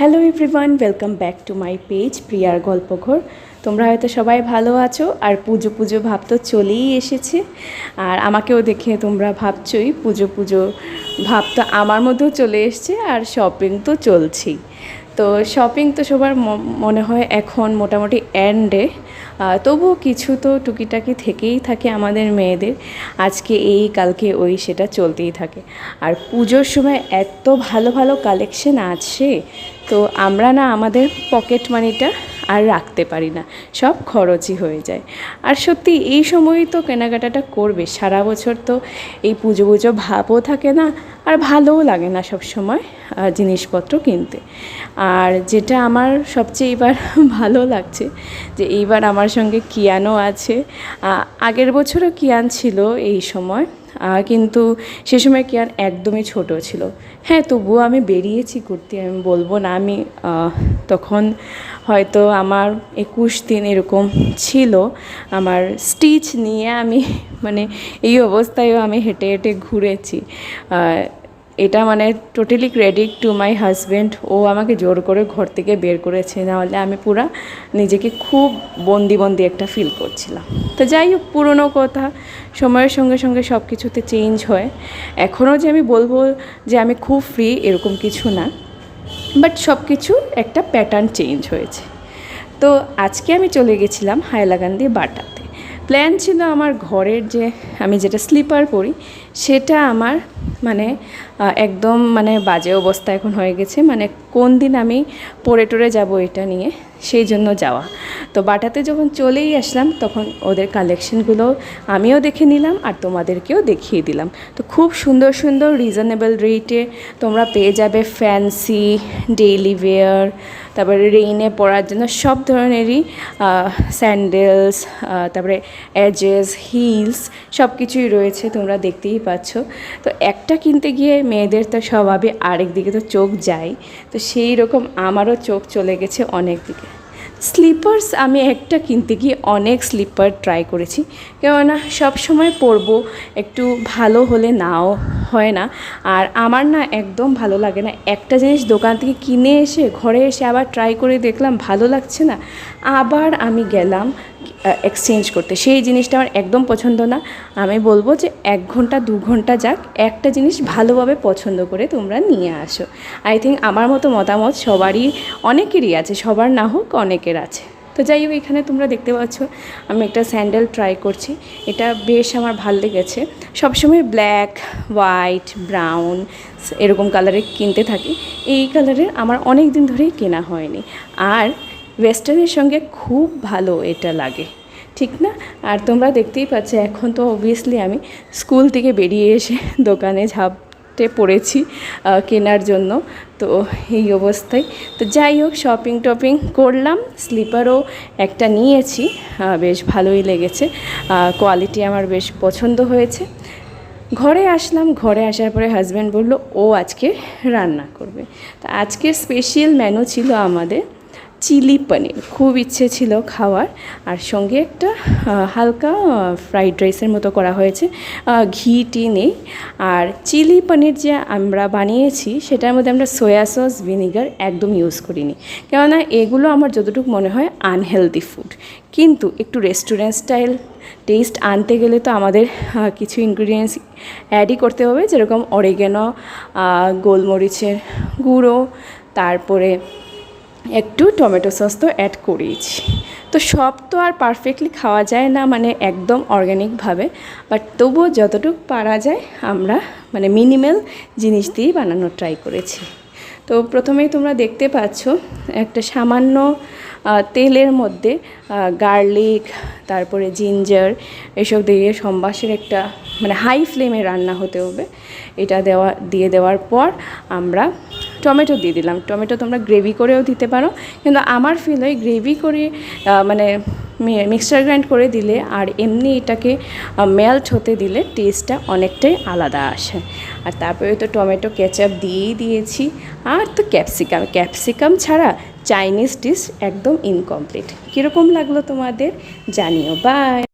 Hello everyone welcome back to my page প্রিয়ার গল্পঘর তোমরা হয়তো সবাই ভালো আছো, আর পুজো পুজো ভাব তো চলেই এসেছে। আর আমাকেও দেখে তোমরা ভাবছই, পুজো পুজো ভাব তো আমার মধ্যেও চলে এসছে, আর শপিং তো চলছেই। তো শপিং তো সবার মনে হয় এখন মোটামুটি এন্ডে তবুও কিছু তো টুকিটাকি থেকেই থাকে আমাদের মেয়েদের। আজকে এই, কালকে ওই, সেটা চলতেই থাকে। আর পুজোর সময় এত ভালো ভালো কালেকশন আছে, তো আমরা না আমাদের পকেট মানিটা আর রাখতে পারি না। সব খরচই হয়ে যায়। আর সত্যি, এই সময়ই তো কেনাকাটাটা করবে। সারা বছর তো এই পুজো পুজো ভাবও থাকে না আর ভালোও লাগে না সব সময় জিনিসপত্র কিনতে। আর যেটা আমার সবচেয়ে এবার ভালো লাগছে যে এইবার আমার সঙ্গে কিয়ানও আছে। আগের বছরও কিয়ান ছিল এই সময়। কিন্তু সে সময় কিয়ান একদমই ছোট ছিল। হ্যাঁ তবুও আমি বেরিয়েছি ঘুরতে আমি বলব না, আমি তখন হয়তো আমার একুশ দিন এরকম ছিল। আমার স্টিচ নিয়ে আমি মানে এই অবস্থায়ও আমি হেঁটে হেঁটে ঘুরেছি। এটা মানে totally credit to my husband ও আমাকে জোর করে ঘর থেকে বের করেছে, নাহলে আমি পুরা নিজেকে খুব বন্দি বন্দি একটা ফিল করছিলাম। তো যাই হোক, পুরনো কথা, সময়ের সঙ্গে সঙ্গে সব কিছুতে চেঞ্জ হয়। এখনও যে আমি বলব যে আমি খুব ফ্রি এরকম কিছু না বাট সব কিছু একটা প্যাটার্ন চেঞ্জ হয়েছে। তো আজকে আমি চলে গেছিলাম হাইলাকান্দি বাটাতে। প্ল্যান ছিল আমার ঘরের যে আমি যেটা স্লিপার পরি, সেটা আমার মানে একদম মানে বাজে অবস্থা এখন হয়ে গেছে। মানে কোন দিন আমি পরে টরে যাব এটা নিয়ে। সেই জন্য যাওয়া। তো বাটাতে যখন চলেই আসলাম, তখন ওদের কালেকশনগুলো আমিও দেখে নিলাম আর তোমাদেরকেও দেখিয়ে দিলাম। তো খুব সুন্দর সুন্দর রিজনেবল রেটে তোমরা পেয়ে যাবে ফ্যান্সি ডেইলি ওয়্যার তারপরে রেইনে পরার জন্য সব ধরনেরই স্যান্ডেলস তারপরে এজেস হিলস সব কিছুই রয়েছে তোমরা দেখতেই পাচ্ছ। তো একটা কিনতে গিয়ে মেয়েদের তো স্বভাবে আরেক দিকে তো চোখ যায়। তো সেই রকম আমারও চোখ চলে গেছে অনেক দিকে। স্লিপার্স আমি একটা কিনতে গিয়ে অনেক স্লিপার ট্রাই করেছি। কেননা সব সময় পরবো, একটু ভালো হলে নাও হয় না। আর আমার না একদম ভালো লাগে না। একটা জিনিস দোকান থেকে কিনে এসে, ঘরে এসে আবার ট্রাই করে দেখলাম, ভালো লাগছে না। আবার আমি গেলাম এক্সচেঞ্জ করতে। সেই জিনিসটা আমার একদম পছন্দ না। আমি বলব যে এক ঘণ্টা, দু ঘণ্টা যাক, একটা জিনিস ভালোভাবে পছন্দ করে তোমরা নিয়ে আসো। আই থিঙ্ক আমার মতো মতামত সবারই, অনেকেরই আছে, সবার না হোক অনেকের আছে। তো যাই হোক, এখানে তোমরা দেখতে পাচ্ছ, আমি একটা স্যান্ডেল ট্রাই করছি। এটা বেশ আমার ভালো লেগেছে। সবসময় ব্ল্যাক হোয়াইট ব্রাউন এরকম কালারে কিনতে থাকি। এই কালারের আমার অনেক দিন ধরেই কেনা হয়নি। আর ওয়েস্টার্নের সঙ্গে খুব ভালো এটা লাগে। ঠিক না? আর তোমরা দেখতেই পাচ্ছ, এখন তো অবভিয়াসলি আমি স্কুল থেকে বেরিয়ে এসে দোকানে ঝাপটে পড়েছি কেনার জন্য। তো এই অবস্থায়। তো যাই হোক শপিং টপিং করলাম স্লিপারও একটা নিয়েছি বেশ ভালোই লেগেছে। কোয়ালিটি আমার বেশ পছন্দ হয়েছে। ঘরে আসলাম, ঘরে আসার পরে হাজব্যান্ড বলল, ও আজকে রান্না করবে। তা আজকের স্পেশাল মেনু ছিল আমাদের চিলি পনির। খুব ইচ্ছে ছিল খাওয়ার। আর সঙ্গে একটা হালকা ফ্রাইড রাইসের মতো করা হয়েছে। ঘি, টি নেই। আর চিলি পনির যে আমরা বানিয়েছি, সেটার মধ্যে আমরা সয়া সস, ভিনিগার একদম ইউজ করিনি। কেননা এগুলো আমার যতটুকু মনে হয় আনহেলদি ফুড কিন্তু একটু রেস্টুরেন্ট স্টাইল টেস্ট আনতে গেলে তো আমাদের কিছু ইনগ্রিডিয়েন্টস অ্যাডই করতে হবে। যেরকম অরিগেনো গোলমরিচের গুঁড়ো, তারপরে একটু টমেটো সস তো অ্যাড করিয়েছি তো সব তো আর পারফেক্টলি খাওয়া যায় না মানে একদম অর্গ্যানিকভাবে বাট তবুও যতটুকু পারা যায়, আমরা মানে মিনিমাল জিনিস দিয়েই বানানোর ট্রাই করেছি। তো প্রথমেই তোমরা দেখতে পাচ্ছ, একটা সামান্য তেলের মধ্যে গার্লিক তারপরে জিঞ্জার এসব দিয়ে সম্বাসের একটা মানে হাই ফ্লেমে রান্না হতে হবে। এটা দেওয়া, দিয়ে দেওয়ার পর আমরা টমেটো দিয়ে দিলাম। টমেটো তোমরা গ্রেভি করেও দিতে পারো। কিন্তু আমার ফিল হয় গ্রেভি করে মানে মিক্সচার গ্রাইন্ড করে দিলে আর এমনি এটাকে মেল্ট হতে দিলে টেস্টটা অনেকটাই আলাদা আসে। আর তারপরে তো টমেটো কেচাপ দিয়েই দিয়েছি। আর তো ক্যাপসিকাম ক্যাপসিকাম ছাড়া চাইনিজ ডিশ একদম ইনকমপ্লিট কীরকম লাগল তোমাদের? জানিও। বাই